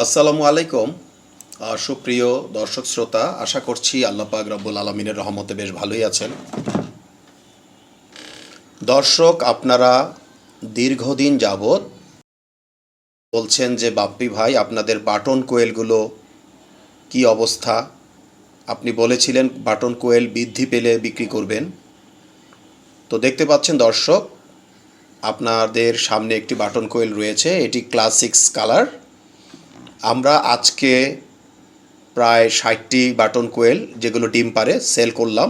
আসসালামু আলাইকুম। সুপ্রিয় দর্শক শ্রোতা, আশা করছি আল্লাহ পাক রব্বুল আলমিনের রহমতে বেশ ভালোই আছেন। দর্শক, আপনারা দীর্ঘদিন যাবৎ বলছেন যে, বাপ্পি ভাই, আপনাদের বাটন কোয়েলগুলো কি অবস্থা? আপনি বলেছিলেন বাটন কোয়েল বৃদ্ধি পেলে বিক্রি করবেন। তো দেখতে পাচ্ছেন দর্শক, আপনাদের সামনে একটি বাটন কোয়েল রয়েছে, এটি ক্লাসিক্স কালার। আমরা আজকে প্রায় ষাটটি বাটন কোয়েল, যেগুলো ডিম পারে, সেল করলাম।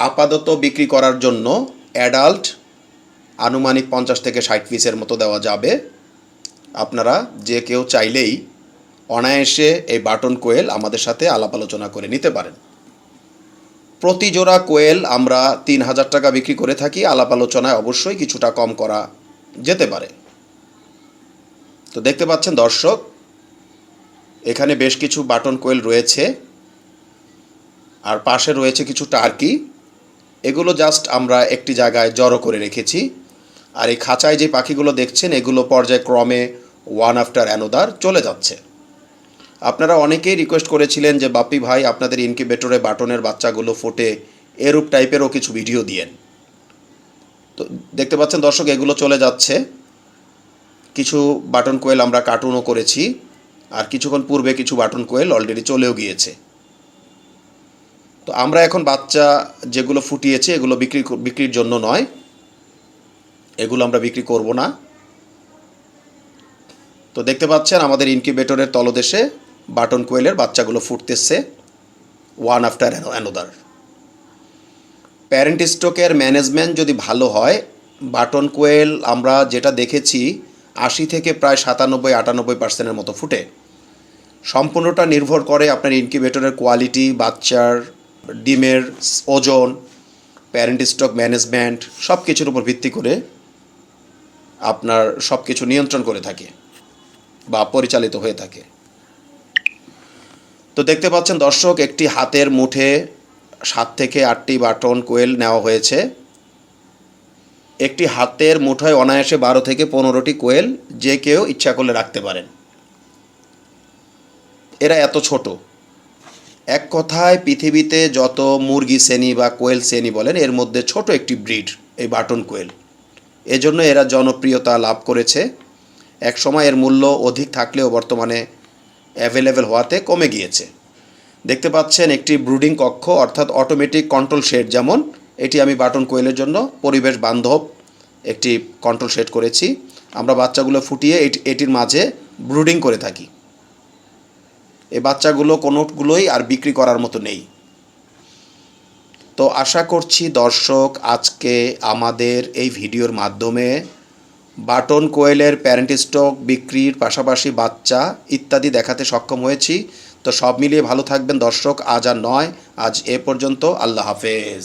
আপাতত বিক্রি করার জন্য অ্যাডাল্ট আনুমানিক পঞ্চাশ থেকে ষাট পিসের মতো দেওয়া যাবে। আপনারা যে কেউ চাইলেই অনায়াসে এই বাটন কোয়েল আমাদের সাথে আলাপ আলোচনা করে নিতে পারেন। প্রতি জোড়া কোয়েল আমরা তিন হাজার টাকা বিক্রি করে থাকি। আলাপ আলোচনায় অবশ্যই কিছুটা কম করা যেতে পারে। তো দেখতে পাচ্ছেন দর্শক, এখানে বেশ কিছু বাটন কোয়েল রয়েছে, আর পাশে রয়েছে কিছু টার্কি। এগুলো জাস্ট আমরা একটি জায়গায় জড়ো করে রেখেছি। আর এই খাঁচায় যে পাখিগুলো দেখছেন, এগুলো পর্যায়ক্রমে ওয়ান আফটার অ্যানোদার চলে যাচ্ছে। আপনারা অনেকেই রিকোয়েস্ট করেছিলেন যে, বাপ্পি ভাই, আপনাদের ইনকিউবেটরে বাটনের বাচ্চাগুলো ফোটে, এরূপ টাইপেরও কিছু ভিডিও দিয়েন। তো দেখতে পাচ্ছেন দর্শক, এগুলো চলে যাচ্ছে। কিছু বাটন কোয়েল আমরা কার্টুনও করেছি, আর কিছুক্ষণ পূর্বে কিছু বাটন কোয়েল অলরেডি চলেও গিয়েছে। তো আমরা এখন বাচ্চা যেগুলো ফুটিয়েছে, এগুলো বিক্রি বিক্রির জন্য নয়। এগুলো আমরা বিক্রি করব না। তো দেখতে পাচ্ছেন আমাদের ইনকিউবেটরের তলদেশে বাটন কোয়েলের বাচ্চাগুলো ফুটতেছে ওয়ান আফটার অ্যানোদার প্যারেন্ট স্টকের ম্যানেজমেন্ট যদি ভালো হয়, বাটন কোয়েল আমরা যেটা দেখেছি আশি থেকে প্রায় সাতানব্বই, আটানব্বই পার্সেন্টের মতো ফুটে। সম্পূর্ণটা নির্ভর করে আপনার ইনকিউবেটরের কোয়ালিটি বাচ্চার ডিমের ওজন প্যারেন্ট স্টক ম্যানেজমেন্ট সব কিছুর উপর ভিত্তি করে আপনার সব কিছু নিয়ন্ত্রণ করে থাকে বা পরিচালিত হয়ে থাকে। তো দেখতে পাচ্ছেন দর্শক, একটি হাতের মুঠে সাত থেকে আটটি বাটন কোয়েল নেওয়া হয়েছে। একটি হাতের মুঠোয় অনায়াসে বারো থেকে পনেরোটি কোয়েল যে কেউ ইচ্ছা করলে রাখতে পারেন। এরা এত ছোট। এক কথায় পৃথিবীতে যত মুরগি শ্রেণি বা কোয়েল শ্রেণি বলেন, এর মধ্যে ছোট একটি ব্রিড, এই বাটন কোয়েল। এজন্য এরা জনপ্রিয়তা লাভ করেছে। এক সময় এর মূল্য অধিক থাকলেও বর্তমানে অ্যাভেলেবেল হওয়াতে কমে গিয়েছে। দেখতে পাচ্ছেন একটি ব্রুডিং কক্ষ, অর্থাৎ অটোমেটিক কন্ট্রোল শেড যেমন এটি আমি বাটন কোয়েলের জন্য পরিবেশ বান্ধব একটি কন্ট্রোল সেট করেছি। আমরা বাচ্চাগুলো ফুটিয়ে এটি- এটির মাঝে ব্রুডিং করে থাকি। এই বাচ্চাগুলো কোনোগুলোই আর বিক্রি করার মতো নেই। তো আশা করছি দর্শক, আজকে আমাদের এই ভিডিওর মাধ্যমে বাটন কোয়েলের প্যারেন্ট স্টক বিক্রির পাশাপাশি বাচ্চা ইত্যাদি দেখাতে সক্ষম হয়েছি। তো সব মিলিয়ে ভালো থাকবেন দর্শক, আজ আর নয়, আজ এ পর্যন্ত, আল্লাহ হাফেজ।